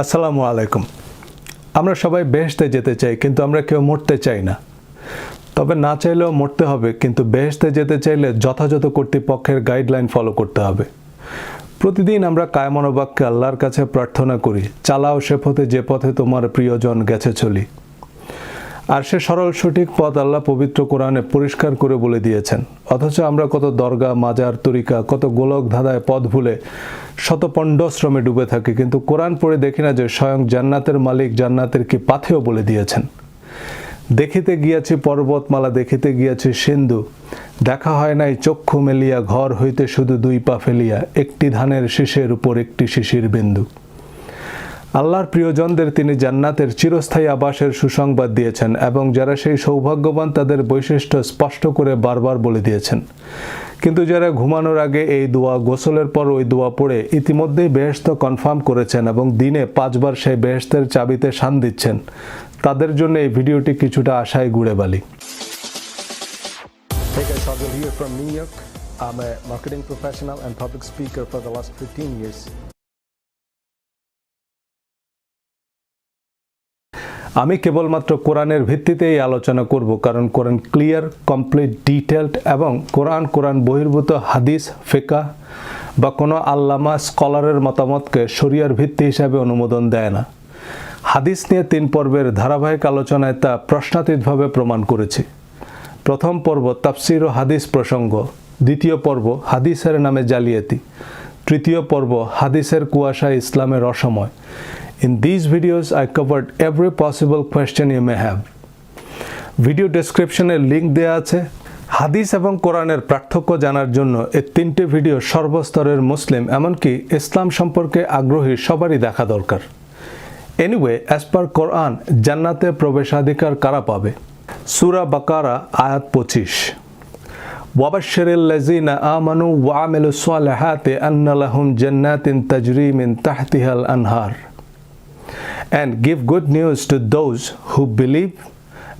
আসসালামু আলাইকুম। আমরা সবাই বেহেশতে যেতে চাই, কিন্তু আমরা কেউ মরতে চাই না। তবে না চাইলেও মরতে হবে, কিন্তু বেহেশতে যেতে চাইলে যথাযথ কর্তৃপক্ষের গাইডলাইন ফলো করতে হবে। প্রতিদিন আমরা কায়মনোবাক্যে আল্লাহর কাছে প্রার্থনা করি, চালাও সে পথে যে পথে তোমার প্রিয়জন গেছে চলি। আর সে সরল সঠিক পথ আল্লাহ পবিত্র কোরআনে পরিষ্কার করে বলে দিয়েছেন। অথচ আমরা কত দরগা, মাজার, তরিকা, কত গোলক ধাঁধায় পথ ভুলে পণ্ডশ্রমে ডুবে থাকি, কিন্তু কোরআন পড়ে দেখি না যে স্বয়ং জান্নাতের মালিক জান্নাতের কি পাথেও বলে দিয়েছেন। দেখিতে গিয়াছি পর্বতমালা, দেখিতে গিয়াছি সিন্ধু। দেখা হয় নাই চক্ষু মেলিয়া, ঘর হইতে শুধু দুই পা ফেলিয়া, একটি ধানের শীষের উপর একটি শিশির বিন্দু। আল্লাহর প্রিয়জনদের তিনি জান্নাতের চিরস্থায়ী আবাসের সুসংবাদ দিয়েছেন এবং যারা সেই সৌভাগ্যবান তাদের বৈশিষ্ট্য স্পষ্ট করে বারবার বলে দিয়েছেন কিন্তু যারা ঘুমানোর আগে এই দোয়া, গোসলের পর ওই দোয়া পড়ে ইতিমধ্যেই বেহেস্ত কনফার্ম করেছেন এবং দিনে পাঁচবার সেই বেহেস্তের চাবিতে শান দিচ্ছেন, তাদের জন্য এই ভিডিওটি কিছুটা আশায় গুড়ে বালি. I'm a marketing professional and public speaker for the last 15 years. আমি কেবলমাত্র কোরআনের ভিত্তিতে এই আলোচনা করব, কারণ কোরআন ক্লিয়ার, কমপ্লিট ডিটেলড এবং কোরআন কোরআন বহির্ভূত হাদিস ফেকা বা কোনো আল্লামা, স্কলারের মতামতকে শরিয়ার ভিত্তি হিসাবে অনুমোদন দেয় না। হাদিস নিয়ে তিন পর্বের ধারাবাহিক আলোচনায় তা প্রশ্নাতীতভাবে প্রমাণ করেছি। প্রথম পর্ব তাফসির ও হাদিস প্রসঙ্গ, দ্বিতীয় পর্ব হাদিসের নামে জালিয়াতি, তৃতীয় পর্ব হাদিসের কুয়াশা ইসলামের অসময়। in this videos I covered every possible question you may have video ডেসক্রিপশনে লিঙ্ক দেওয়া আছে হাদিস এবং কোরআনের পার্থক্য জানার জন্য এই তিনটে ভিডিও সর্বস্তরের মুসলিম এমনকি ইসলাম সম্পর্কে আগ্রহী সবারই দেখা দরকার এনিওয়ে অ্যাজ পার কোরআন জান্নাতে প্রবেশাধিকার কারা পাবে সুরা বাকারা আয়াত পঁচিশ وبشر الذين آمنوا وعملوا الصالحات أن لهم جنات تجري من تحتها الأنهار and give good news to those who believe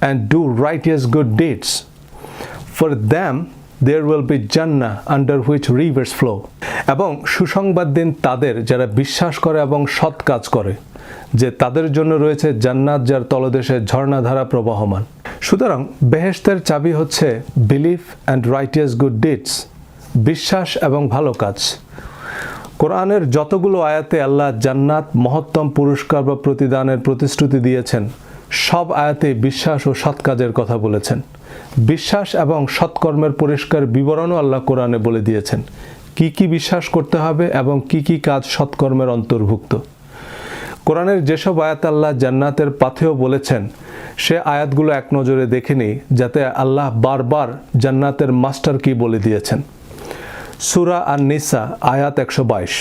and do righteous good deeds. For them there will be Jannah under which rivers flow. এবং সুসংবাদ দিন তাদের যারা বিশ্বাস করে এবং সৎ কাজ করে যে তাদের জন্য রয়েছে জান্নাত যার তলদেশে ঝর্ণাধারা প্রবাহমান সুতরাং বেহেশতের চাবি হচ্ছে belief and righteous good deeds বিশ্বাস এবং ভালো কাজ কোরআনের যতগুলো আয়াতে আল্লাহ জান্নাত, মহত্তম পুরস্কার বা প্রতিদানের প্রতিশ্রুতি দিয়েছেন, সব আয়াতে বিশ্বাস ও সৎ কাজের কথা বলেছেন। বিশ্বাস এবং সৎকর্মের পরিষ্কার বিবরণও আল্লাহ কোরআনে বলে দিয়েছেন। কি কি বিশ্বাস করতে হবে এবং কি কি কাজ সৎকর্মের অন্তর্ভুক্ত? কোরআনের যেসব আয়াত আল্লাহ জান্নাতের পাথেও বলেছেন, সে আয়াতগুলো এক নজরে দেখে নিই, যাতে আল্লাহ বারবার জান্নাতের মাস্টার কি বলে দিয়েছেন। সুরা আর নিসা আয়াত একশো বাইশ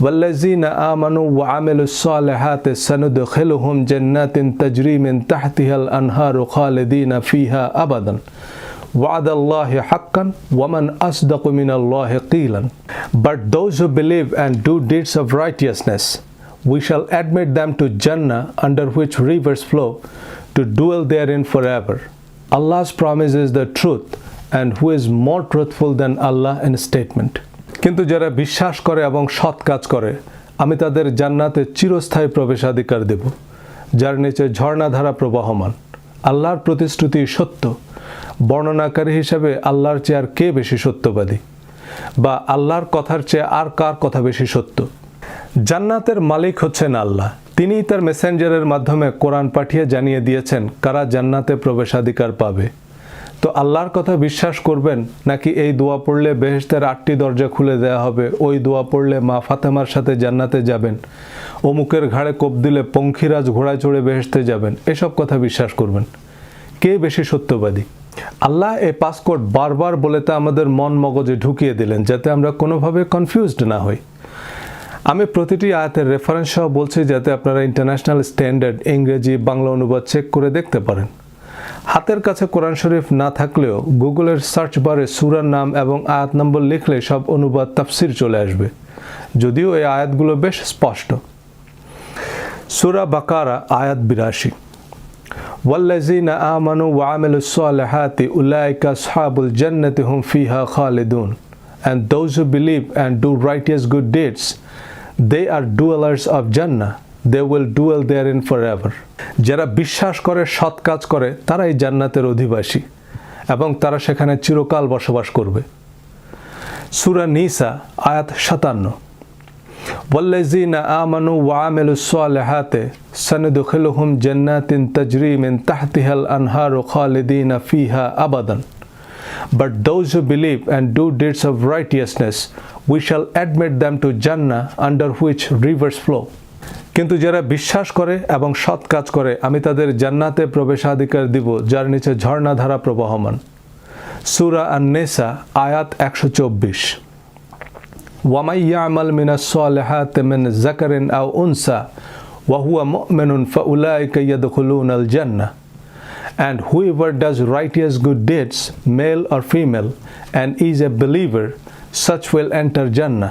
والذين آمنوا وعملوا الصالحات سندخلهم جنات تجري من تحتها الأنهار خالدين فيها أبدا وعد الله حقا ومن أصدق من الله قيلا But those who believe and do deeds of righteousness we shall admit them to Jannah under which rivers flow to dwell therein forever. Allah's promise is the truth And who is more truthful than Allah in statement. কিন্তু যারা বিশ্বাস করে এবং সৎ কাজ করে, আমি তাদের জান্নাতে চিরস্থায়ী প্রবেশাধিকার দেব, যার নিচে ঝর্ণাধারা প্রবাহমান, আল্লাহর প্রতিশ্রুতি সত্য, বর্ণনাকারী হিসেবে আল্লাহর চেয়ে আর কে বেশি সত্যবাদী, বা আল্লাহর কথার চেয়ে আর কার কথা বেশি সত্য? জান্নাতের মালিক হচ্ছেন আল্লাহ। তিনিই তার মেসেঞ্জারের মাধ্যমে কোরআন পাঠিয়ে জানিয়ে দিয়েছেন কারা জান্নাতে প্রবেশাধিকার পাবে। তো আল্লাহর কথা বিশ্বাস করবেন নাকি এই দোয়া পড়লে বেহেশতের আটটি দরজা খুলে দেওয়া হবে? ওই দোয়া পড়লে মা ফাতেমার সাথে জান্নাতে যাবেন। অমুকের ঘাড়ে কোপ দিলে পঙ্খিরাজ ঘোড়ায় চড়ে বেহেশতে যাবেন। এসব কথা বিশ্বাস করবেন। কে বেশি সত্যবাদী? আল্লাহ এই পাসকোড বারবার বলে তা আমাদের মন মগজে ঢুকিয়ে দিলেন যাতে আমরা কোনোভাবে কনফিউজড না হই। আমি প্রতিটি আয়াতের রেফারেন্স সহ বলছি যাতে আপনারা ইন্টারন্যাশনাল স্ট্যান্ডার্ড ইংরেজি বাংলা অনুবাদ চেক করে দেখতে পারেন। হাতের কাছে কোরআন শরীফ না থাকলেও গুগলের সার্চ বারে সুরার নাম এবং আয়াত নম্বর লিখলে সব অনুবাদ তাফসির চলে আসবে যদিও এই আয়াতগুলো বেশ স্পষ্ট সুরা বাকারা আয়াত বিরাশি والذين آمنوا وعملوا الصالحات أولئك أصحاب الجنة هم فيها خالدون and those who believe and do righteous good deeds they are dwellers of Jannah They will dwell there in forever যারা বিশ্বাস করে সৎ কাজ করে তারাই জান্নাতের অধিবাসী এবং তারা সেখানে চিরকাল বসবাস করবে সুরা নিসা আয়াত সাতান্ন والذين آمنوا وعملوا الصالحات سندخلهم جنات تجري من تحتها الأنهار خالدين فيها أبدا But those who believe and do deeds of righteousness, we shall admit them to Jannah under which rivers flow. কিন্তু যারা বিশ্বাস করে এবং সৎ কাজ করে আমি তাদের জান্নাতে প্রবেশাধিকার দিব যার নিচে ঝর্ণাধারা প্রবাহমান। সুরা আর নেসা আয়াত একশো চব্বিশ। ওয়ামাইয়ামাল মিনা সালেহা তেমেন জাকারিন আও উনসা ওয়াহুয়া মেনুন ফাউলাইকুলুন আল জান্না And whoever does righteous good deeds male or female and is a believer, such will enter জান্না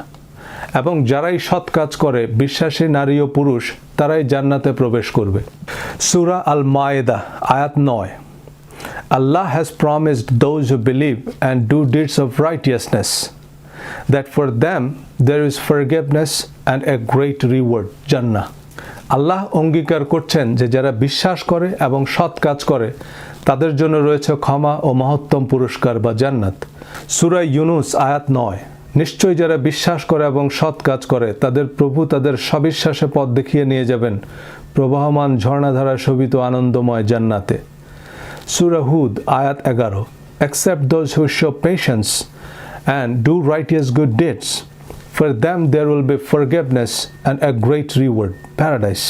এবং যারাই সৎ কাজ করে বিশ্বাসী নারী ও পুরুষ তারাই জান্নাতে প্রবেশ করবে। সুরা আল মায়েদা আয়াত নয়। Allah has promised those who believe and do deeds of righteousness that for them there is forgiveness and a great reward, Jannah. আল্লাহ অঙ্গীকার করছেন যে যারা বিশ্বাস করে এবং সৎ কাজ করে তাদের জন্য রয়েছে ক্ষমা ও মহত্তম পুরস্কার বা জান্নাত। সুরা ইউনুস আয়াত নয়। নিশ্চয়ই যারা বিশ্বাস করে এবং সৎ কাজ করে, তাদের প্রভু তাদের সবিশ্বাসে পথ দেখিয়ে নিয়ে যাবেন। প্রবাহমান ঝর্ণাধারা শোভিত আনন্দময় জান্নাতে। সুরা হুদ, আয়াত এগারো। Accept those who show patience and do righteous good deeds. For them there will be forgiveness and a great reward paradise.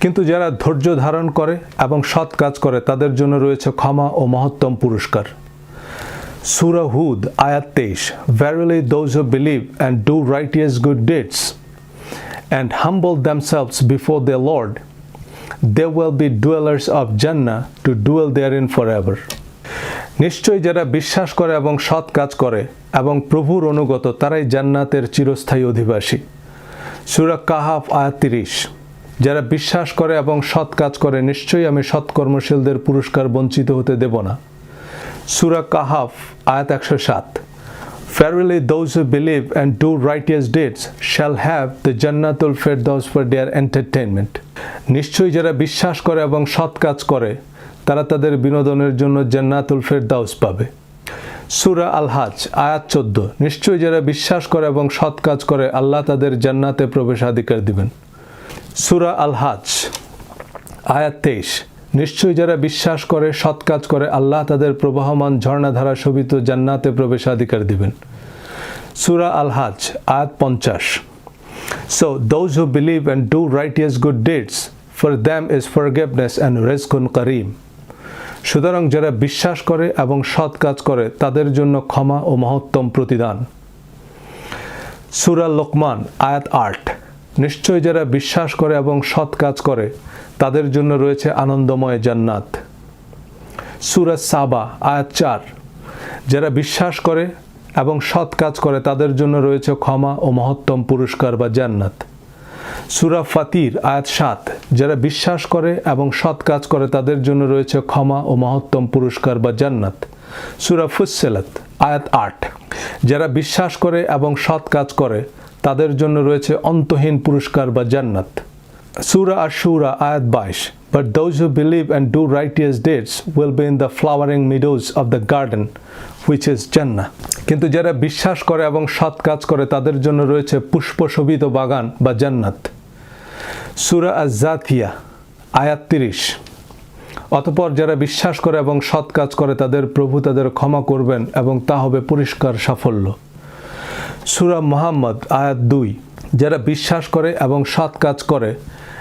কিন্তু যারা ধৈর্য ধারণ করে এবং সৎ কাজ করে, তাদের জন্য রয়েছে ক্ষমা ও মহত্তম পুরস্কার। সুরা হুদ আয়াত তেইশ Verily those who believe and do righteous good deeds and humble themselves before their Lord, they will be dwellers of Jannah to dwell therein forever. নিশ্চয়ই যারা বিশ্বাস করে এবং সৎ কাজ করে এবং প্রভুর অনুগত তারাই জান্নাতের চিরস্থায়ী অধিবাসী সুরা কাহাফ আয়াত তিরিশ যারা বিশ্বাস করে এবং সৎ কাজ করে নিশ্চয়ই আমি সৎকর্মশীলদের পুরস্কার বঞ্চিত হতে দেব না সুরা কাহাফ আয়াত একশো সাত। Verily those who believe and do righteous deeds shall have the Jannatul Firdaus for their entertainment. নিশ্চয়ই যারা বিশ্বাস করে এবং সৎ কাজ করে, তারা তাদের বিনোদনের জন্য জান্নাতুল ফেরদাউস পাবে। সুরা আল হাজ আয়াত চোদ্দ। নিশ্চয়ই যারা বিশ্বাস করে এবং সৎ কাজ করে, আল্লাহ তাদের জান্নাতে প্রবেশাধিকার দিবেন। সুরা আল হাজ আয়াত তেইশ। নিশ্চয়ই যারা বিশ্বাস করে সৎ কাজ করে আল্লাহ তাদের প্রবাহমান ঝর্ণাধারা শোভিত জান্নাতে প্রবেশাধিকার দিবেন। সুরা আল হাজ আয়াত পঞ্চাশ। So those who believe and do righteous good deeds, for them is forgiveness and rizqun kareem. সুতরাং যারা বিশ্বাস করে এবং সৎ কাজ করে তাদের জন্য ক্ষমা ও মহত্তম প্রতিদান। সুরা লোকমান আয়াত আট। নিশ্চয় যারা বিশ্বাস করে এবং সৎ কাজ করে তাদের জন্য রয়েছে আনন্দময় জান্নাত। সুরা সাবা, আয়াত চার। যারা বিশ্বাস করে এবং সৎ কাজ করে, তাদের জন্য রয়েছে ক্ষমা ও মহত্তম পুরস্কার বা জান্নাত। সুরা ফাতির, আয়াত সাত। যারা বিশ্বাস করে এবং সৎ কাজ করে, তাদের জন্য রয়েছে ক্ষমা ও মহত্তম পুরস্কার বা জান্নাত। সুরা ফুসেলাত আয়াত আট। যারা বিশ্বাস করে এবং সৎ কাজ করে, তাদের জন্য রয়েছে অন্তহীন পুরস্কার বা জান্নাত। আর সুরা আয়াত বাইশ But those who believe and do righteous deeds will be in the flowering meadows of the garden, which is Jannah. কিন্তু যারা বিশ্বাস করে এবং সৎ কাজ করে তাদের জন্য রয়েছে পুষ্পশোভিত বাগান বা জান্নাত সুরা আজ জাথিয়া আয়াত তিরিশ অতপর যারা বিশ্বাস করে এবং সৎ কাজ করে তাদের প্রভু তাদের ক্ষমা করবেন এবং তা হবে পরিষ্কার সাফল্য সুরা মোহাম্মদ আয়াত দুই যারা বিশ্বাস করে এবং সৎ কাজ করে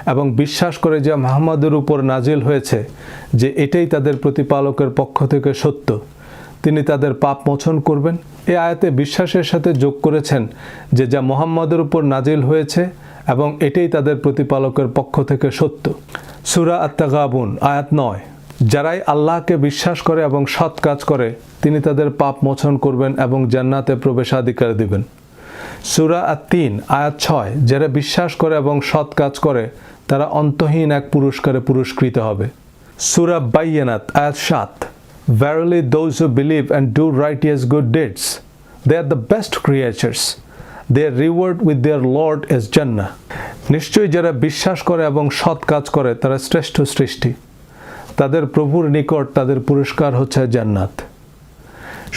এবং বিশ্বাস করে যে মোহাম্মদের উপর নাজিল হয়েছে যে এটাই তাদের প্রতিপালকের পক্ষ থেকে সত্য। তিনি তাদের পাপ মোচন করবেন। এ আয়াতে বিশ্বাসের সাথে যোগ করেছেন যে যা মোহাম্মদের উপর নাজিল হয়েছে এবং এটাই তাদের প্রতিপালকের পক্ষ থেকে সত্য। সুরা আত্মাগাবুন আয়াত নয়। যারাই আল্লাহকে বিশ্বাস করে এবং সৎ কাজ করে, তিনি তাদের পাপ মোচন করবেন এবং জান্নাতে প্রবেশাধিকার দিবেন। সুরা আর তিন আয়াত ছয় যারা বিশ্বাস করে এবং সৎ কাজ করে তারা অন্তহীন এক পুরস্কারে পুরস্কৃত হবে। সুরা বাইয়ানাত আয়াত সাত Verily those who believe and do righteous good deeds, they are the best creatures. Their reward with their lord is জান্না নিশ্চয়ই যারা বিশ্বাস করে এবং সৎ কাজ করে তারা শ্রেষ্ঠ সৃষ্টি। তাদের প্রভুর নিকট তাদের পুরস্কার হচ্ছে জান্নাত।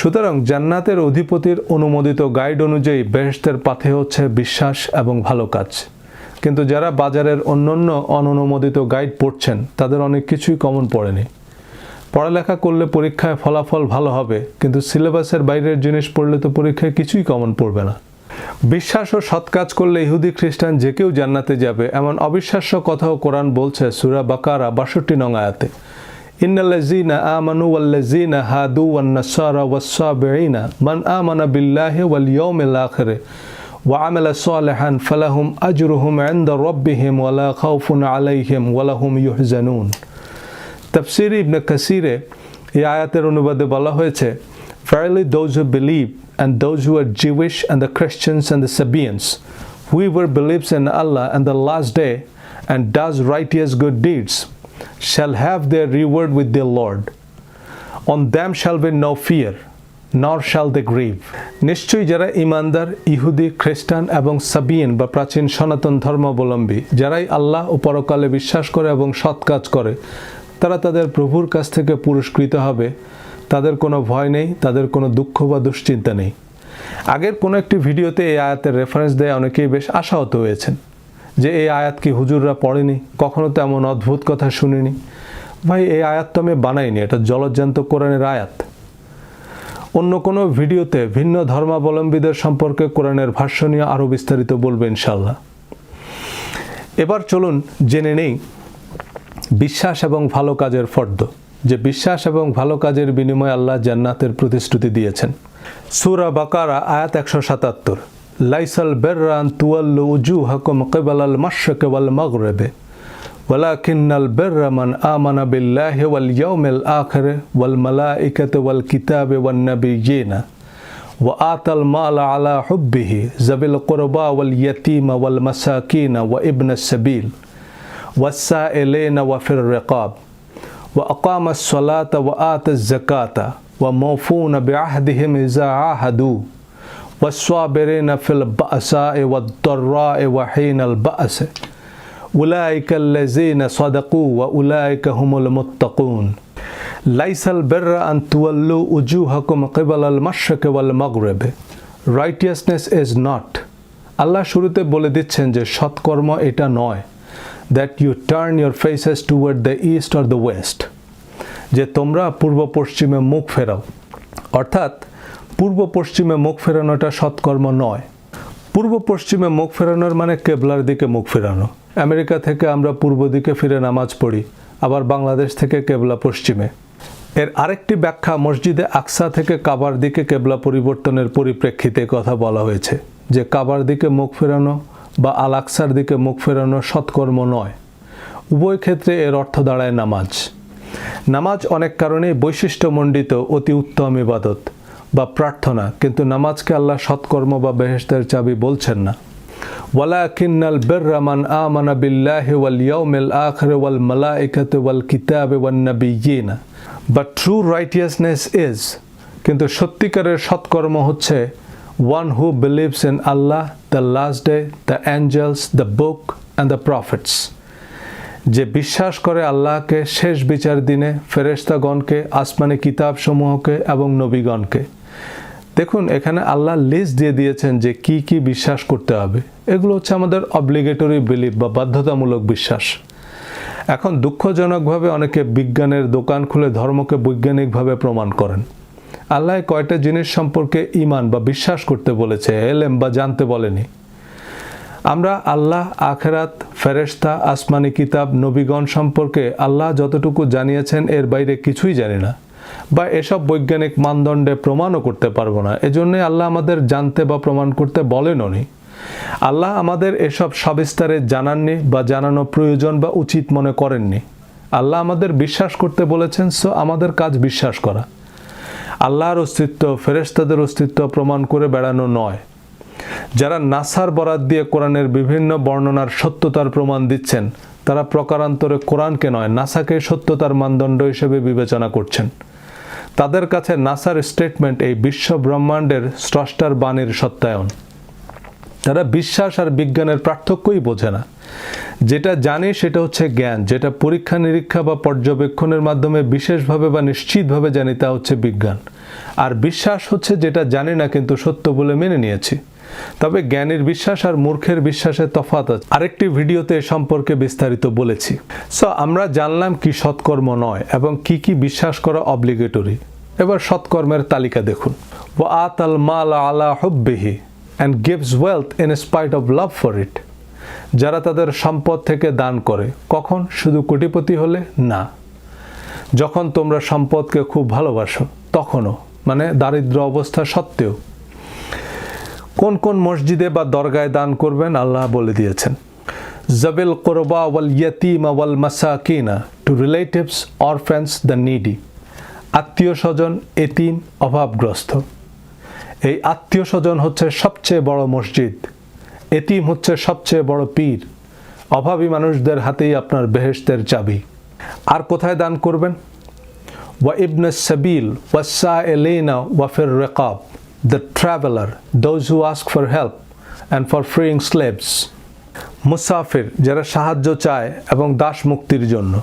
সুতরাং জান্নাতের অধিপতির অনুমোদিত গাইড অনুযায়ী বেহেশতের পাথে হচ্ছে বিশ্বাস এবং ভালো কাজ। কিন্তু যারা বাজারের অন্যান্য অননুমোদিত গাইড পড়ছেন, তাদের অনেক কিছুই কমন পড়েনি। পড়ালেখা করলে পরীক্ষায় ফলাফল ভালো হবে, কিন্তু সিলেবাসের বাইরের জিনিস পড়লে তো পরীক্ষায় কিছুই কমন পড়বে না। বিশ্বাস ও সৎ কাজ করলে ইহুদি খ্রিস্টান যে কেউ জান্নাতে যাবে, এমন অবিশ্বাস্য কথাও কোরআন বলছে সুরা বাকারা বাষট্টি নং আয়াতে। ইন্নাল্লাযীনা আমানু ওয়াল্লাযীনা হাদু ওয়ান নাসারা ওয়াস-সাবিঈনা মান আমানা বিল্লাহি ওয়াল ইয়াউমিল আখির ওয়া আমালা সালিহান ফালাহুম আজরুহুম ইনদা রাব্বিহিম ওয়ালা খাউফুন আলাইহিম ওয়ালা হুম ইউহজানুন তাফসির ইবনে কাসিরে এই আয়াতের অনুবাদে বলা হয়েছে Verily those who believe and those who are Jewish and the Christians and the Sabians, whoever believes in Allah and the last day and does righteous good deeds, shall have their reward with their Lord. On them shall be no fear, nor shall they grieve. নিশ্চয়ই যারা ইমানদার ইহুদি খ্রিস্টান এবং সাবিয়েন বা প্রাচীন সনাতন ধর্মাবলম্বী যারাই আল্লাহ ও পরকালে বিশ্বাস করে এবং সৎ কাজ করে তারা তাদের প্রভুর কাছ থেকে পুরস্কৃত হবে তাদের কোনো ভয় নেই তাদের কোনো দুঃখ বা দুশ্চিন্তা নেই আগের কোনো একটি ভিডিওতে এই আয়াতের রেফারেন্স দেয় অনেকেই বেশ আশাহত হয়েছেন যে এই আয়াত কি হুজুররা পড়েনি? কখনো তো এমন অদ্ভুত কথা শুনিনি? ভাই, এই আয়াত তো আমি বানাইনি, এটা জলজ্জান্ত কোরআনের আয়াত। অন্য কোনো ভিডিওতে ভিন্ন ধর্মাবলম্বীদের সম্পর্কে কোরআনের ভাষ্য নিয়ে আরও বিস্তারিত বলবে ইনশাল্লাহ এবার চলুন জেনে নেই বিশ্বাস এবং ভালো কাজের ফর্দ, যে বিশ্বাস এবং ভালো কাজের বিনিময়ে আল্লাহ জান্নাতের প্রতিশ্রুতি দিয়েছেন। সুরা বাকারা, আয়াত একশো সাতাত্তর। ليس البر أن تولوا وجوهكم قبل المشرق والمغرب ولكن البر من آمن بالله واليوم الآخر والملائكة والكتاب والنبيين وآتى المال على حبه ذوي القربى واليتيم والمساكين وابن السبيل والسائلين وفي الرقاب وأقام الصلاة وآتى الزكاة وموفون بعهدهم إذا عاهدوا. والصابرين في البأساء والضراء وحين البأس أولئك الذين صدقوا وأولئك هم المتقون ليس البر أن تولوا وجوهكم قبل المشرق والمغرب Righteousness is not আল্লাহ শুরুতে বলে দিচ্ছেন যে সৎকর্ম এটা নয় that you turn your faces toward the east or the west যে তোমরা পূর্ব পশ্চিমে মুখ ফেরাও অর্থাৎ পূর্ব পশ্চিমে মুখ ফেরানোটা সৎকর্ম নয়। পূর্ব পশ্চিমে মুখ ফেরানোর মানে কেবলার দিকে মুখ ফেরানো। আমেরিকা থেকে আমরা পূর্ব দিকে ফিরে নামাজ পড়ি, আবার বাংলাদেশ থেকে কেবলা পশ্চিমে। এর আরেকটি ব্যাখ্যা মসজিদে আকসা থেকে কাবার দিকে কেবলা পরিবর্তনের পরিপ্রেক্ষিতে কথা বলা হয়েছে, যে কাবার দিকে মুখ ফেরানো বা আল আকসার দিকে মুখ ফেরানো সৎকর্ম নয়। উভয় ক্ষেত্রে এর অর্থ দাঁড়ায় নামাজ। নামাজ অনেক কারণেই বৈশিষ্ট্যমণ্ডিত, অতি উত্তম ইবাদত। বা প্রার্থনা কিন্তু নামাজকে আল্লাহ সৎকর্ম বা বেহেস্তের চাবি বলছেন না ولكن البر من آمن بالله واليوم الآخر والملائكة والكتاب والنبيين But true righteousness is কিন্তু সত্যিকারের সৎকর্ম হচ্ছে one who believes in Allah, the last day, the angels, the book and the prophets যে বিশ্বাস করে আল্লাহকে শেষ বিচার দিনে ফেরেশতাগণকে আসমানি কিতাবসমূহকে এবং নবীগণকে দেখুন, এখানে আল্লাহ লিস্ট দিয়ে দিয়েছেন যে কি কি বিশ্বাস করতে হবে। এগুলো হচ্ছে আমাদের অব্লিগেটরি বিলিফ বা বাধ্যতামূলক বিশ্বাস। এখন দুঃখজনকভাবে অনেকে বিজ্ঞানের দোকান খুলে ধর্মকে বৈজ্ঞানিকভাবে প্রমাণ করেন। আল্লাহ কয়টা জিনিস সম্পর্কে ইমান বা বিশ্বাস করতে বলেছে, এলেম বা জানতে বলেনি। আমরা আল্লাহ, আখেরাত, ফেরেশতা, আসমানি কিতাব, নবীগণ সম্পর্কে আল্লাহ যতটুকু জানিয়েছেন, এর বাইরে কিছুই জানি না। বা এসব বৈজ্ঞানিক মানদণ্ডে প্রমাণও করতে পারব না। এজন্যে আল্লাহ আমাদের জানতে বা প্রমাণ করতে বলেনও নি আল্লাহ আমাদের এসব সবিস্তারে জানাননি বা জানানো প্রয়োজন বা উচিত মনে করেননি। আল্লাহ আমাদের বিশ্বাস করতে বলেছেন, সো আমাদের কাজ বিশ্বাস করা। আল্লাহর অস্তিত্ব ফেরেশতাদের অস্তিত্ব প্রমাণ করে বেড়ানো নয়। যারা নাসার বরাত দিয়ে কোরআনের বিভিন্ন বর্ণনার সত্যতার প্রমাণ দিচ্ছেন, তারা প্রকারান্তরে কোরআনকে নয়, নাসাকে সত্যতার মানদণ্ড হিসেবে বিবেচনা করছেন। তাদের কাছে নাসার স্টেটমেন্ট এই বিশ্ব ব্রহ্মাণ্ডের স্রষ্টার বাণীর সত্যায়ন। তারা বিশ্বাস আর বিজ্ঞানের পার্থক্যই বোঝে না। যেটা জানে সেটা হচ্ছে জ্ঞান, যেটা পরীক্ষা নিরীক্ষা বা পর্যবেক্ষণের মাধ্যমে বিশেষভাবে বা নিশ্চিতভাবে জানি তা হচ্ছে বিজ্ঞান। আর বিশ্বাস হচ্ছে যেটা জানে না কিন্তু সত্য বলে মেনে নিয়েছি। তবে জ্ঞানীর বিশ্বাস আর মূর্খের বিশ্বাসের তফাৎ আছে। আরেকটি ভিডিওতে এ সম্পর্কে বিস্তারিত বলেছি। সো আমরা জানলাম কি সৎকর্ম নয় এবং কি কি বিশ্বাস করা অব্লিগেটরি এবার সৎকর্মের তালিকা দেখুন। ও আত আল মাল আলা হব্বেহি and gives wealth in spite of love for it যারা তাদের সম্পদ থেকে দান করে, কখন শুধু কোটিপতি হলে? না। যখন তোমরা সম্পদকে খুব ভালোবাসো, তখনও। মানে দারিদ্র অবস্থা সত্ত্বেও। কোন কোন মসজিদে বা দরগায় দান করবেন? আল্লাহ বলে দিয়েছেন, জবিল কোরবা ওয়াল ইয়তিমা ওয়াল মাসাকিনা to relatives orphans the needy. আত্মীয় স্বজন এতিম, অভাবগ্রস্ত। এই আত্মীয় স্বজন হচ্ছে সবচেয়ে বড় মসজিদ। এতিম হচ্ছে সবচেয়ে বড় পীর। অভাবী মানুষদের হাতেই আপনার বেহেশতের চাবি। আর কোথায় দান করবেন? ওয়া ইবনে সাবিল ওয়াসা এলেনা ওয়াফের রেকাব। The traveller those who ask for help and for freeing slaves মুসাফির যারা সাহায্য চায় এবং দাস মুক্তির জন্য।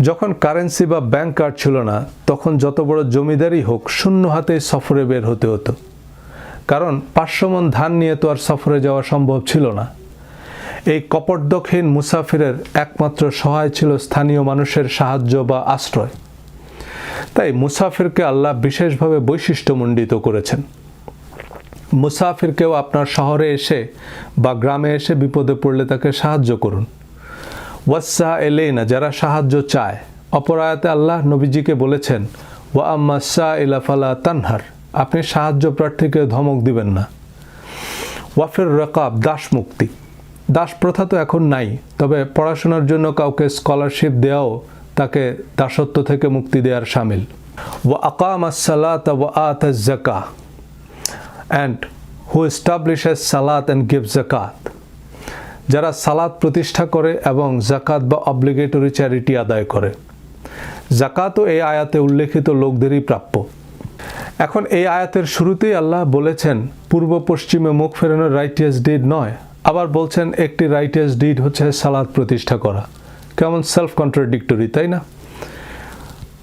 যখন কারেন্সি বা ব্যাংক কার্ড ছিল না, তখন যত বড় জমিদারই হোক, শূন্য হাতে সফরে বের হতে হতো। কারণ পাঁচশো মন ধান নিয়ে তো আর সফরে যাওয়া সম্ভব ছিল না। এই কপটদক্ষহীন মুসাফিরের একমাত্র সহায় ছিল স্থানীয় মানুষের সাহায্য বা আশ্রয়। তাই মুসাফিরকে আল্লাহ বিশেষভাবে বৈশিষ্ট্যমণ্ডিত করেছেন। মুসাফিরকেও আপনার শহরে এসে বা গ্রামে এসে বিপদে পড়লে তাকে সাহায্য করুন। ওয়াসা এলেইনা যারা সাহায্য চায়। অপরায়াতে আল্লাহ নবীজিকে বলেছেন, ওয়া আম্মা ইলাফালা তানহার। আপনি সাহায্য প্রার্থীকে ধমক দিবেন না। ওয়াফের রকাব, দাস মুক্তি। দাস প্রথা তো এখন নাই, তবে পড়াশোনার জন্য কাউকে স্কলারশিপ দেওয়াও তাকে দাসত্ব থেকে মুক্তি দেওয়ার সামিল। ওয়া আকাম সালাত ওয়া আত জাকা অ্যান্ড হু এস্টাবলিশেস সালাত অ্যান্ড গিভ জাকাত যারা সালাত প্রতিষ্ঠা করে এবং জাকাত বা অব্লিগেটরি চ্যারিটি আদায় করে। জাকাতও এই আয়াতে উল্লেখিত লোকদেরই প্রাপ্য। এখন এই আয়াতের শুরুতেই আল্লাহ বলেছেন, পূর্ব পশ্চিমে মুখ ফেরানোর রাইটিয়াস ডিড নয়। আবার বলছেন, একটি রাইটিয়াস ডিড হচ্ছে সালাদ প্রতিষ্ঠা করা। কেমন সেলফ কন্ট্রাডিক্টরি তাই না?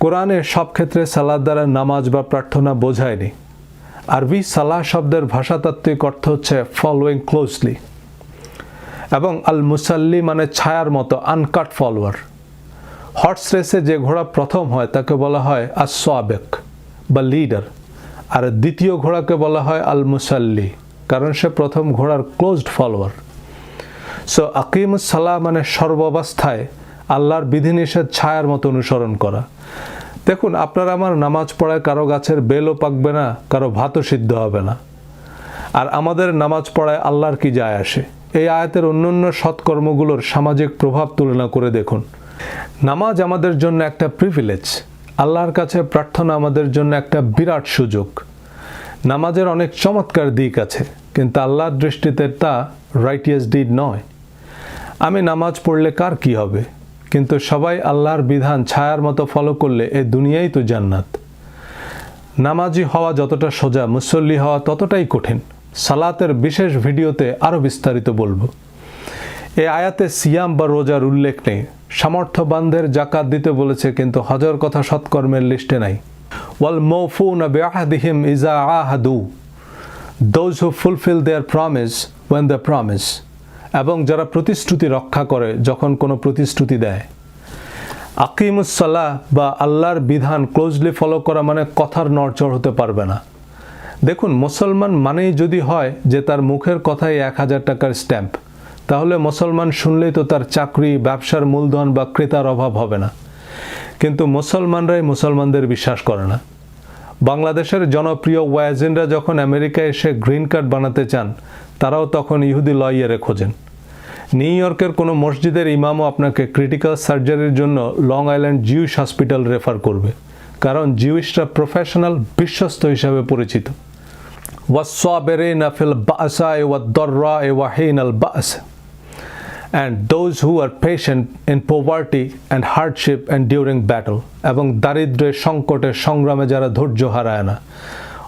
কোরআনে সব ক্ষেত্রে সালাদ দ্বারা নামাজ বা প্রার্থনা বোঝায়নি। আরবি সালাহ শব্দের ভাষাতাত্ত্বিক অর্থ হচ্ছে ফলোয়িং ক্লোজলি এবং আল মুসাল্লি মানে ছায়ার মতো আনকাট ফলোয়ার হর্স রেসে যে ঘোড়া প্রথম হয়, তাকে বলা হয় আসোয়াবেক বা লিডার আর দ্বিতীয় ঘোড়াকে বলা হয় আল মুসাল্লি কারণ সে প্রথম ঘোড়ার ক্লোজড ফলোয়ার সো আকিমুসাল্লাহ মানে সর্বাবস্থায় আল্লাহর বিধিনিষেধ ছায়ার মতো অনুসরণ করা। দেখুন, আপনার আমার নামাজ পড়ায় কারও গাছের বেলও পাকবে না, কারও ভাতও সিদ্ধ হবে না। আর আমাদের নামাজ পড়ায় আল্লাহর কি যায় আসে? এই আয়াতের অন্যান্য সৎকর্মগুলোর সামাজিক প্রভাব তুলনা করে দেখুন। নামাজ আমাদের জন্য একটা প্রিভিলেজ আল্লাহর কাছে প্রার্থনা আমাদের জন্য একটা বিরাট সুযোগ। নামাজের অনেক চমৎকার দিক আছে, কিন্তু আল্লাহর দৃষ্টিতে তা রাইটিয়াস ডিড নয়। আমি নামাজ পড়লে কার কি হবে? কিন্তু সবাই আল্লাহর বিধান, ছায়ার মতো ফলো করলে এ দুনিয়াই তো জান্নাত। নামাজি হওয়া যতটা সোজা, মুসল্লি হওয়া ততটাই কঠিন। সালাতের বিশেষ ভিডিওতে আরও বিস্তারিত বলব। এ আয়াতে সিয়াম বা রোজার উল্লেখ নেই। সামর্থ্যবানদের জাকাত দিতে বলেছে, কিন্তু হজর কথা সৎকর্মের লিস্টে নাই। ওয়াল মৌফুন বেআহাদিহিম ইজা আহাদু। Those who fulfil their promise when the promise এবং যারা প্রতিশ্রুতি রক্ষা করে যখন কোনো প্রতিশ্রুতি দেয়। আকিমুসাল্লাহ বা আল্লাহর বিধান ক্লোজলি ফলো করা মানে কথার নড়চড় হতে পারবে না। দেখুন, মুসলমান মানেই যদি হয় যে তার মুখের কথাই এক হাজার টাকার স্ট্যাম্প তাহলে মুসলমান শুনলেই তো তার চাকরি, ব্যবসার মূলধন বা ক্রেতার অভাব হবে না। কিন্তু মুসলমানরাই মুসলমানদের বিশ্বাস করে না। বাংলাদেশের জনপ্রিয় ওয়াজেনরা যখন আমেরিকায় এসে গ্রিন কার্ড বানাতে চান, তারাও তখন ইহুদি লয়ারে খোঁজেন। নিউ ইয়র্কের কোনো মসজিদের ইমামও আপনাকে ক্রিটিক্যাল সার্জারির জন্য Long Island Jewish hospital refer করবে, কারণ জিউশরা প্রফেশনাল বিশ্বস্ত হিসাবে পরিচিত। ওয়াসবেরে নাফিল বাসা এ ওয়া দর্রা এ ওয়াহিন আল বাস। And those who are patient in poverty and hardship and during battle এবং দারিদ্র্যের সংকটে সংগ্রামে যারা ধৈর্য হারায় না।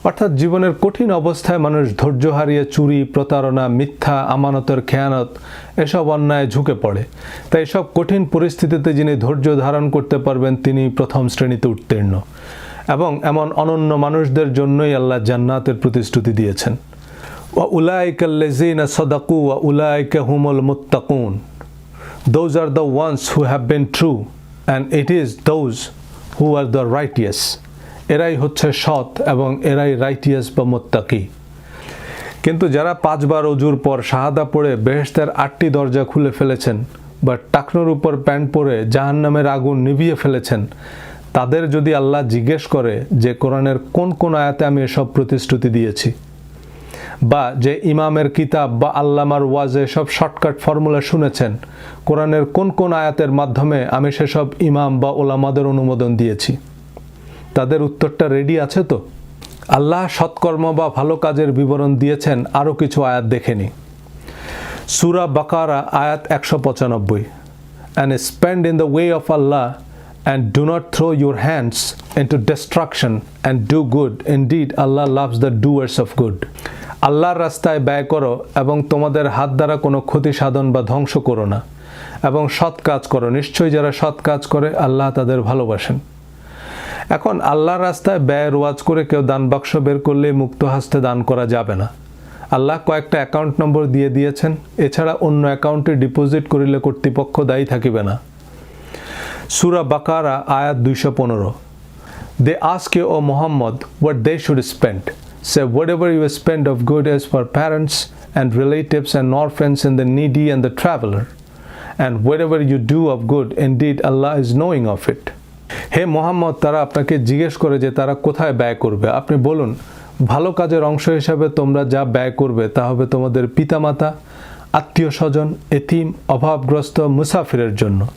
অর্থাৎ জীবনের কঠিন অবস্থায় মানুষ ধৈর্য হারিয়ে চুরি, প্রতারণা, মিথ্যা, আমানতের খেয়ানত এসব অন্যায় ঝুঁকে পড়ে। তাই এসব কঠিন পরিস্থিতিতে যিনি ধৈর্য ধারণ করতে পারবেন, তিনি প্রথম শ্রেণীতে উত্তীর্ণ। এবং এমন অনন্য মানুষদের জন্যই আল্লাহ জান্নাতের প্রতিশ্রুতি দিয়েছেন। ওয়া উলাইকাল্লেজিনা সদাকু ওয়া উলাইকা হুমুল মুত্তাকুন those are the ones who have been true, and it is those who are the righteous. এরাই হচ্ছে সৎ এবং এরাই রাইটিয়াস বা মোত্তাকি। কিন্তু যারা পাঁচবার অজুর পর শাহাদা পড়ে বেহেস্তের আটটি দরজা খুলে ফেলেছেন বা টাকনোর উপর প্যান্ট পরে জাহান্নামের আগুন নিভিয়ে ফেলেছেন, তাদের যদি আল্লাহ জিজ্ঞেস করে যে কোরআনের কোন কোন আয়াতে আমি এসব প্রতিশ্রুতি দিয়েছি। বা যে ইমামের কিতাব বা আল্লামার ওয়াজে সব শর্টকাট ফর্মুলা শুনেছেন, কোরআনের কোন কোন আয়াতের মাধ্যমে আমি সেসব ইমাম বা ওলামাদের অনুমোদন দিয়েছি? তাদের উত্তরটা রেডি আছে তো? আল্লাহ সৎকর্ম বা ভালো কাজের বিবরণ দিয়েছেন, আরও কিছু আয়াত দেখেনি সুরা বাকারা, আয়াত একশো পঁচানব্বই। And spend in the way of Allah and do not throw your hands into destruction and do good indeed Allah loves the doers of good আল্লাহর রাস্তায় ব্যয় করো এবং তোমাদের হাত দ্বারা কোনো ক্ষতি সাধন বা ধ্বংস করো না। এবং সৎ কাজ করো। নিশ্চয়ই যারা সৎ কাজ করে, আল্লাহ তাদের ভালোবাসেন। এখন আল্লাহর রাস্তায় ব্যয়ের রোয়াজ করে কেউ দান বাক্স বের করলে মুক্ত হাস্তে দান করা যাবে না। আল্লাহ কয়েকটা অ্যাকাউন্ট নম্বর দিয়ে দিয়েছেন। এছাড়া অন্য অ্যাকাউন্টে ডিপোজিট করিলে কর্তৃপক্ষ দায়ী থাকিবে না। সুরা বাকারা, আয়াত দুইশো পনেরো। They ask O Muhammad what they should spend you spend of good is for parents and relatives and orphans in the needy and the traveller and whatever you do of good indeed Allah is knowing of it হে মোহাম্মদ তারা আপনাকে জিজ্ঞেস করে যে তারা কোথায় ব্যয় করবে? আপনি বলুন, ভালো কাজের অংশ হিসাবে তোমরা যা ব্যয় করবে তা হবে তোমাদের পিতামাতা, আত্মীয় স্বজন, এতিম, অভাবগ্রস্ত, মুসাফিরের জন্য।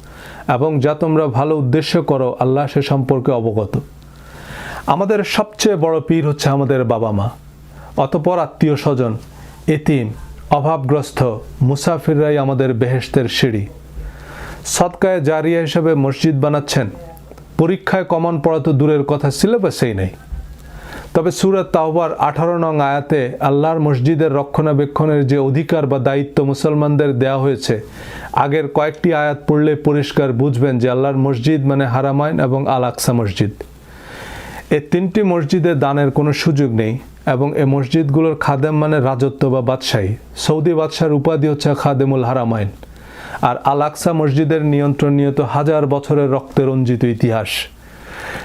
এবং যা তোমরা ভালো উদ্দেশ্য করো, আল্লাহ সে সম্পর্কে অবগত। আমাদের সবচেয়ে বড় পীর হচ্ছে আমাদের বাবা মা, অতপর আত্মীয় স্বজন, এতিম, অভাবগ্রস্ত, মুসাফিররাই আমাদের বেহেস্তের সিঁড়ি। সৎকায় জারিয়া হিসেবে মসজিদ বানাচ্ছেন, পরীক্ষায় কমন পড়া তো দূরের কথা, সিলেবাসেই নেই। তবে সুরত তাওবার আঠারো নং আয়াতে আল্লাহর মসজিদের রক্ষণাবেক্ষণের যে অধিকার বা দায়িত্ব মুসলমানদের দেওয়া হয়েছে, আগের কয়েকটি আয়াত পড়লে পরিষ্কার বুঝবেন যে আল্লাহর মসজিদ মানে হারামাইন এবং আল আকসা মসজিদ। এই তিনটি মসজিদে দানের কোনো সুযোগ নেই এবং এ মসজিদগুলোর খাদেম মানে রাজত্ব বা বাদশাহী। সৌদি বাদশার উপাধি হচ্ছে খাদেমুল হারামাইন আর আল আকসা মসজিদের নিয়ন্ত্রণ নিয়ত হাজার বছরের রক্তে রঞ্জিত ইতিহাস।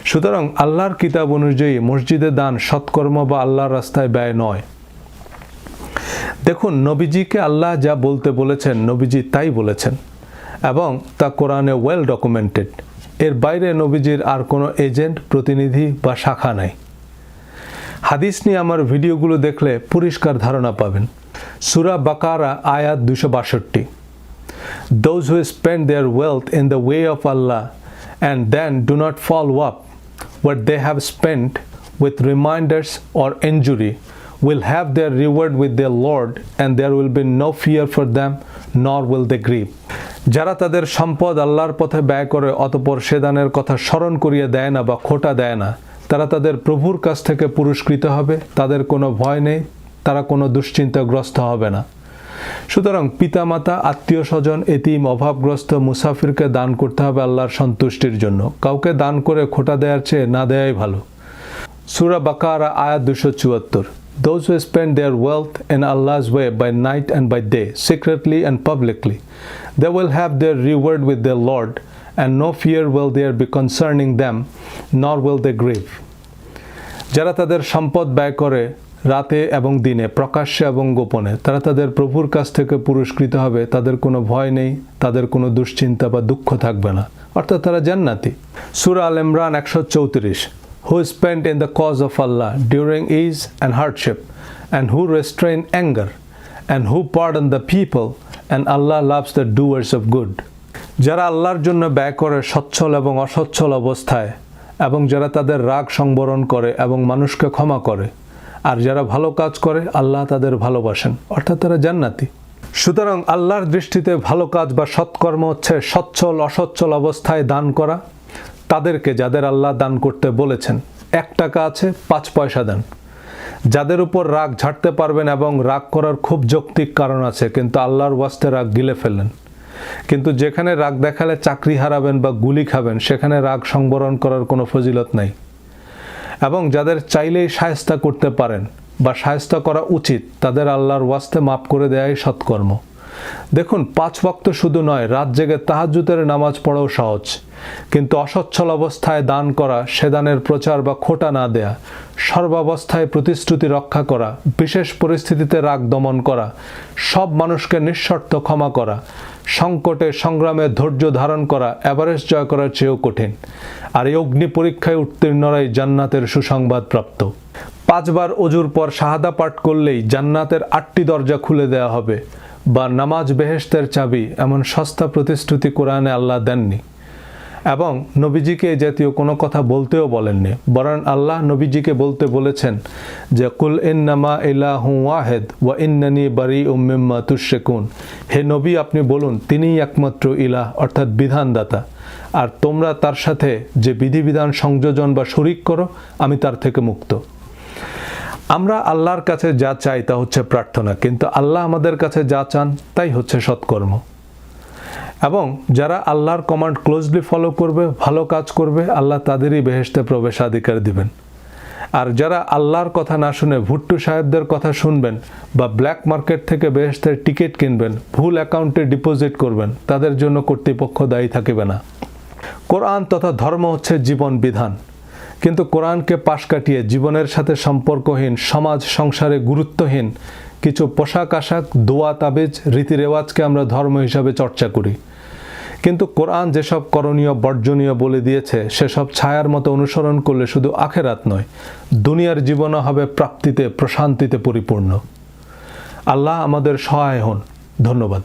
সুতরাং আল্লাহর কিতাব অনুযায়ী মসজিদে দান সৎকর্ম বা আল্লাহর রাস্তায় ব্যয় নয়। দেখুন, নবীজিকে আল্লাহ যা বলতে বলেছেন, নবীজি তাই বলেছেন এবং তা কোরআনে ওয়েল ডকুমেন্টেড এর বাইরে নবীজির আর কোনো এজেন্ট, প্রতিনিধি বা শাখা নাই। হাদিস নিয়ে আমার ভিডিওগুলো দেখলে পরিষ্কার ধারণা পাবেন। সুরা বাকারা, আয়াত দুশো বাষট্টি। Those who spend their wealth in the way of Allah and then do not follow up what they have spend with reminders or injury will have their reward with their lord and there will be no fear for them nor will they grieve যারা তাদের সম্পদ আল্লাহর পথে ব্যয় করে অতপর সে দানের কথা স্মরণ করিয়ে দেয় না বা খোটা দেয় না, তারা তাদের প্রভুর কাছ থেকে পুরস্কৃত হবে, তাদের কোনো ভয় নেই, তারা কোনো দুশ্চিন্তাগ্রস্ত হবে না। সুতরাং পিতামাতা আত্মীয় স্বজন এতিম, অভাবগ্রস্ত, মুসাফিরকে দান করতে হবে আল্লাহর সন্তুষ্টির জন্য। কাউকে দান করে খোটা দেওয়ার চেয়ে না দেয়াই ভালো। সুরা বাকারা, আয়াত দুশো চুয়াত্তর। Those who spend their wealth in Allah's way by night and by day, secretly and publicly, they will have their reward with their Lord, and no fear will there be concerning them, nor will they grieve. যারা তাদের সম্পদ ব্যয় করে রাতে এবং দিনে প্রকাশ্যে এবং গোপনে তারা তাদের প্রভুর কাছ থেকে পুরস্কৃত হবে তাদের কোনো ভয় নেই তাদের কোনো দুশ্চিন্তা বা দুঃখ থাকবে না অর্থাৎ তারা জান্নাতি সুরা আল ইমরান একশো চৌত্রিশ who spend in the cause of Allah during ease and hardship and who restrain anger and who pardon the people and Allah loves the doers of good যারা আল্লাহর জন্য ব্যয় করে সচ্ছল এবং অসচ্ছল অবস্থায়, এবং যারা তাদের রাগ সংবরণ করে এবং মানুষকে ক্ষমা করে, আর যারা ভালো কাজ করে, আল্লাহ তাদের ভালোবাসেন, অর্থাৎ তারা জান্নাতি। সুতরাং আল্লাহর দৃষ্টিতে ভালো কাজ বা সৎকর্ম হচ্ছে সচ্ছল, অসচ্ছল অবস্থায় দান করা তাদেরকে যাদের আল্লাহ দান করতে বলেছেন, এক টাকা আছে, পাঁচ পয়সা দেন। যাদের উপর রাগ ঝাড়তে পারবেন এবং রাগ করার খুব যৌক্তিক কারণ আছে, কিন্তু আল্লাহর ওয়াস্তে রাগ গিলে ফেললেন। কিন্তু যেখানে রাগ দেখালে চাকরি হারাবেন বা গুলি খাবেন, সেখানে রাগ সংবরণ করার কোনো ফজিলত নাই। এবং যাদের চাইলেই সায়স্তা করতে পারেন বা সায়স্তা করা উচিত, তাদের আল্লাহর ওয়াস্তে মাফ করে দেয়াই সৎকর্ম। দেখুন, পাঁচ বক্ত শুধু নয়, রাত জেগে তাহাজুতের নামাজ পড়াও সহজ। কিন্তু অসচ্ছল অবস্থায় দান করা, সে দানের প্রচার বা খোটা না দেয়া, সর্বাবস্থায় প্রতিশ্রুতি রক্ষা করা, বিশেষ পরিস্থিতিতে রাগ দমন করা, সব মানুষকে নিঃশর্ত ক্ষমা করা, সংকটে, সংগ্রামে ধৈর্য ধারণ করা, এভারেস্ট জয় করার চেয়েও কঠিন। আর এই অগ্নি পরীক্ষায় উত্তীর্ণরাই জান্নাতের সুসংবাদ প্রাপ্ত। পাঁচবার অজুর পর শাহাদা পাঠ করলেই জান্নাতের আটটি দরজা খুলে দেওয়া হবে। বা নামাজ বেহেশতের চাবি এমন সস্তা প্রতিশ্রুতি কোরআনে আল্লাহ দেননি। এবং নবীজিকে জাতীয় কোনো কথা বলতেও বলেননি। বরং আল্লাহ নবীজিকে বলতে বলেছেন যে, কুল ইন্নামা ইলাহু ওয়াহেদ ওয়া ইন্নানি বারি উম্মিম্মা তুশেকুন হে নবী, আপনি বলুন, তিনিই একমাত্র ইলাহ, অর্থাৎ বিধানদাতা। আর তোমরা তার সাথে যে বিধিবিধান সংযোজন বা শরিক করো, আমি তার থেকে মুক্ত। আমরা আল্লাহর কাছে যা চাই তা হচ্ছে প্রার্থনা, কিন্তু আল্লাহ আমাদের কাছে যা চান তাই হচ্ছে সৎকর্ম। এবং যারা আল্লাহর কমান্ড ক্লোজলি ফলো করবে, ভালো কাজ করবে, আল্লাহ তাদেরই বেহেশতে প্রবেশাধিকার দিবেন। আর যারা আল্লাহর কথা না শুনে ভুট্টু সাহেবদের কথা শুনবেন বা ব্ল্যাক মার্কেট থেকে বেহেস্তের টিকিট কিনবেন, ভুল অ্যাকাউন্টে ডিপোজিট করবেন, তাদের জন্য কর্তৃপক্ষ দায়ী থাকিবে না। কোরআন তথা ধর্ম হচ্ছে জীবন বিধান। কিন্তু কোরআনকে পাশ কাটিয়ে জীবনের সাথে সম্পর্কহীন, সমাজ সংসারে গুরুত্বহীন, কিছু পোশাক আশাক, দোয়া তাবিজ রীতি রেওয়াজকে আমরা ধর্ম হিসাবে চর্চা করি। কিন্তু কোরআন যেসব করণীয়, বর্জনীয় বলে দিয়েছে, সেসব ছায়ার মতো অনুসরণ করলে শুধু আখেরাত নয়, দুনিয়ার জীবনও হবে প্রাপ্তিতে, প্রশান্তিতে পরিপূর্ণ। আল্লাহ আমাদের সহায় হন। ধন্যবাদ।